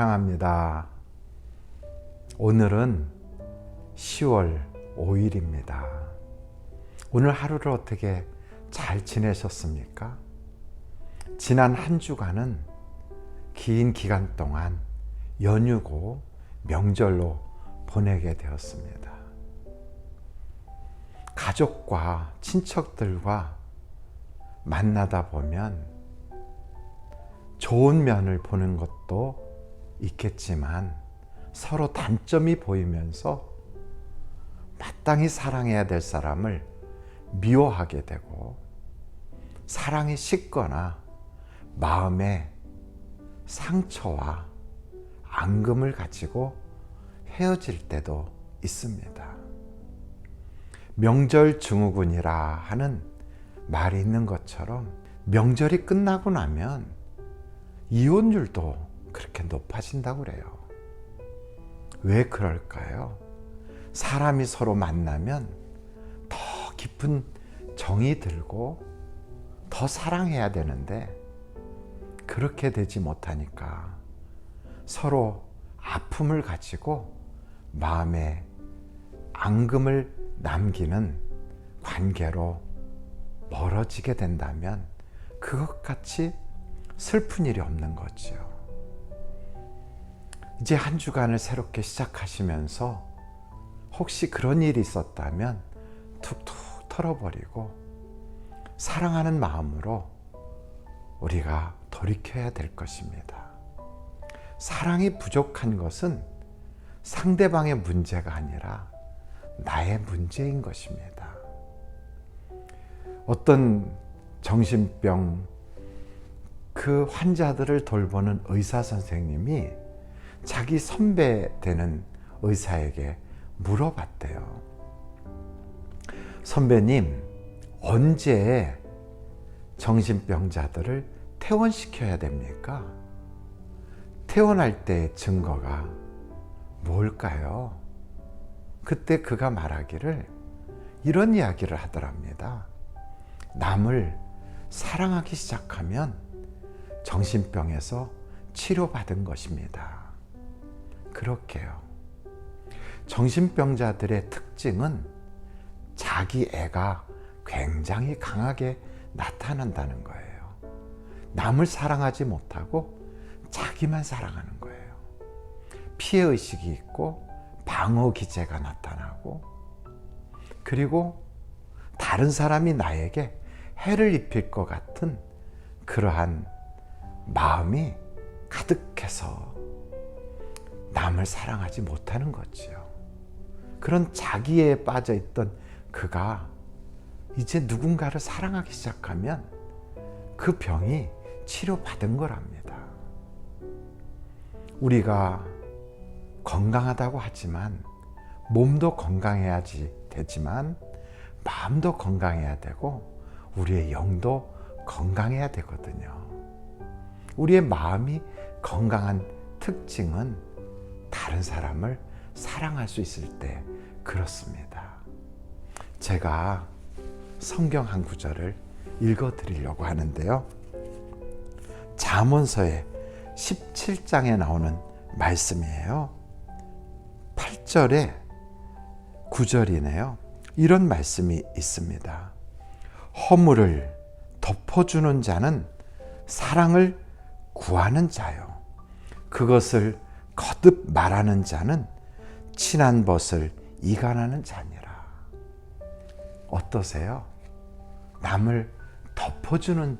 사랑합니다. 오늘은 10월 5일입니다. 오늘 하루를 어떻게 잘 지내셨습니까? 지난 한 주간은 긴 기간 동안 연휴고 명절로 보내게 되었습니다. 가족과 친척들과 만나다 보면 좋은 면을 보는 것도 있겠지만 서로 단점이 보이면서 마땅히 사랑해야 될 사람을 미워하게 되고 사랑이 식거나 마음에 상처와 앙금을 가지고 헤어질 때도 있습니다. 명절 증후군이라 하는 말이 있는 것처럼 명절이 끝나고 나면 이혼율도 그렇게 높아진다고 그래요. 왜 그럴까요? 사람이 서로 만나면 더 깊은 정이 들고 더 사랑해야 되는데 그렇게 되지 못하니까 서로 아픔을 가지고 마음에 앙금을 남기는 관계로 멀어지게 된다면 그것 같이 슬픈 일이 없는 거죠. 이제 한 주간을 새롭게 시작하시면서 혹시 그런 일이 있었다면 툭툭 털어버리고 사랑하는 마음으로 우리가 돌이켜야 될 것입니다. 사랑이 부족한 것은 상대방의 문제가 아니라 나의 문제인 것입니다. 어떤 정신병 그 환자들을 돌보는 의사 선생님이 자기 선배 되는 의사에게 물어봤대요. 선배님, 언제 정신병자들을 퇴원시켜야 됩니까? 퇴원할 때 증거가 뭘까요? 그때 그가 말하기를 이런 이야기를 하더랍니다. 남을 사랑하기 시작하면 정신병에서 치료받은 것입니다. 그렇게요. 정신병자들의 특징은 자기 애가 굉장히 강하게 나타난다는 거예요. 남을 사랑하지 못하고 자기만 사랑하는 거예요. 피해 의식이 있고 방어 기제가 나타나고 그리고 다른 사람이 나에게 해를 입힐 것 같은 그러한 마음이 가득해서 남을 사랑하지 못하는 거지요. 그런 자기에 빠져 있던 그가 이제 누군가를 사랑하기 시작하면 그 병이 치료받은 거랍니다. 우리가 건강하다고 하지만 몸도 건강해야지 되지만 마음도 건강해야 되고 우리의 영도 건강해야 되거든요. 우리의 마음이 건강한 특징은 다른 사람을 사랑할 수 있을 때 그렇습니다. 제가 성경 한 구절을 읽어 드리려고 하는데요. 잠언서의 17장에 나오는 말씀이에요. 8절에 9절이네요. 이런 말씀이 있습니다. 허물을 덮어주는 자는 사랑을 구하는 자요. 그것을 거듭 말하는 자는 친한 벗을 이간하는 자니라. 어떠세요? 남을 덮어주는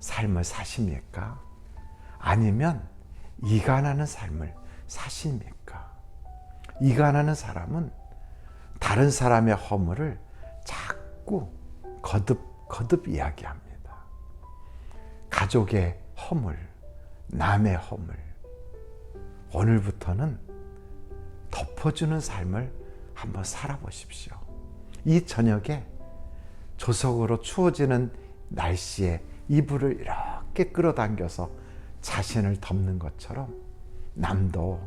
삶을 사십니까? 아니면 이간하는 삶을 사십니까? 이간하는 사람은 다른 사람의 허물을 자꾸 거듭 거듭 이야기합니다. 가족의 허물, 남의 허물. 오늘부터는 덮어주는 삶을 한번 살아보십시오. 이 저녁에 조석으로 추워지는 날씨에 이불을 이렇게 끌어당겨서 자신을 덮는 것처럼 남도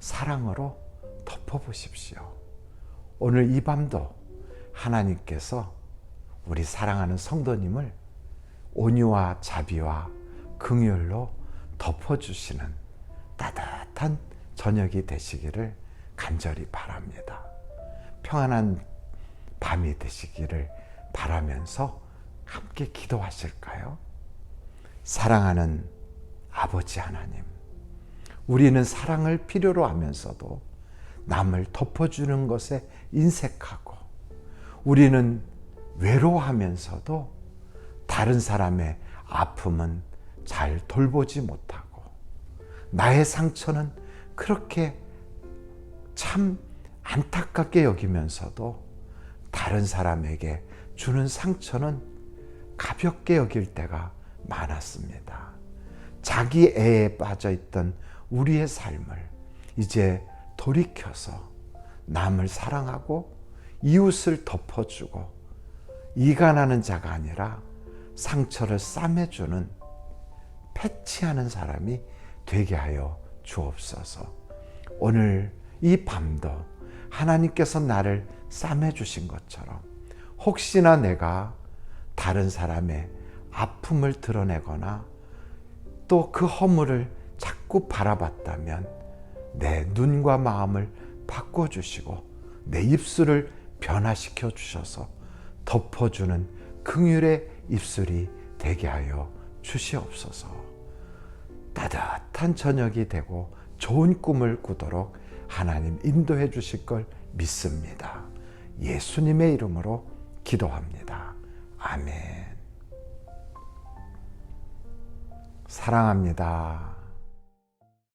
사랑으로 덮어보십시오. 오늘 이 밤도 하나님께서 우리 사랑하는 성도님을 온유와 자비와 긍휼로 덮어주시는 따뜻한 저녁이 되시기를 간절히 바랍니다. 평안한 밤이 되시기를 바라면서 함께 기도하실까요? 사랑하는 아버지 하나님, 우리는 사랑을 필요로 하면서도 남을 덮어주는 것에 인색하고 우리는 외로워하면서도 다른 사람의 아픔은 잘 돌보지 못하고 나의 상처는 그렇게 참 안타깝게 여기면서도 다른 사람에게 주는 상처는 가볍게 여길 때가 많았습니다. 자기 애에 빠져 있던 우리의 삶을 이제 돌이켜서 남을 사랑하고 이웃을 덮어주고 이간하는 자가 아니라 상처를 싸매주는 패치하는 사람이 되게 하여 주옵소서. 오늘 이 밤도 하나님께서 나를 싸매 주신 것처럼 혹시나 내가 다른 사람의 아픔을 드러내거나 또 그 허물을 자꾸 바라봤다면 내 눈과 마음을 바꿔 주시고 내 입술을 변화시켜 주셔서 덮어주는 긍휼의 입술이 되게 하여 주시옵소서. 따뜻한 저녁이 되고 좋은 꿈을 꾸도록 하나님 인도해 주실 걸 믿습니다. 예수님의 이름으로 기도합니다. 아멘. 사랑합니다.